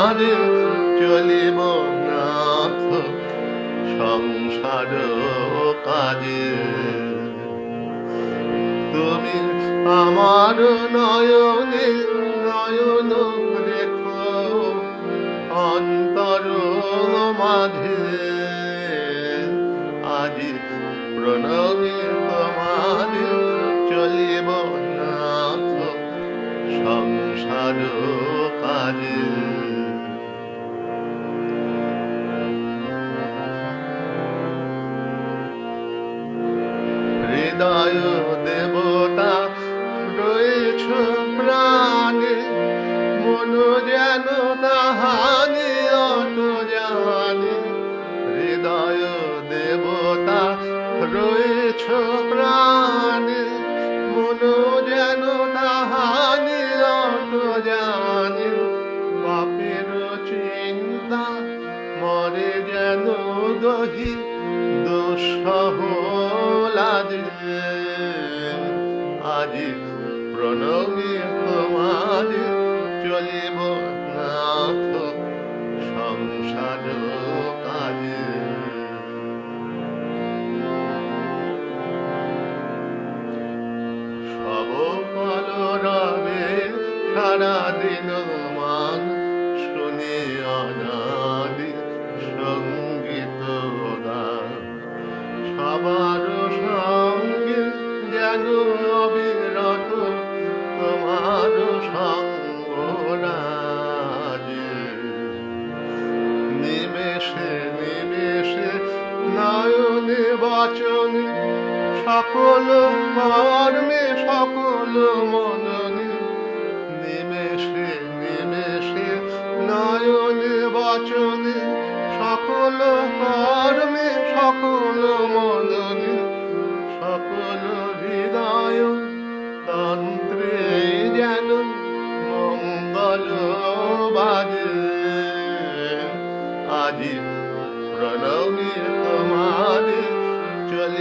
আর চলিব নাথ সংসার কাজে। তুমি আমার নয়নে নয়ন দেখো অন্তর মাঝে। আজি সংসার কাজে হৃদয় দেবতা রয়েছ প্রাণে, মন যেন তাহানি অত জানে হৃদয় দেবতা রয়েছ প্রাণে দহি দুঃসহ লাজে আজি প্রণমী তোমারে চলিব নাথ সংসার কাজে। সব রবে সারা বচনে সকল কর্মে সকল মননে নিমেষে নিমেষে নয়নে বচনে, সকল কর্মে সকল মননে সকল হৃদয় তন্ত্রে যেন মঙ্গল বাজে। আজি তোমারে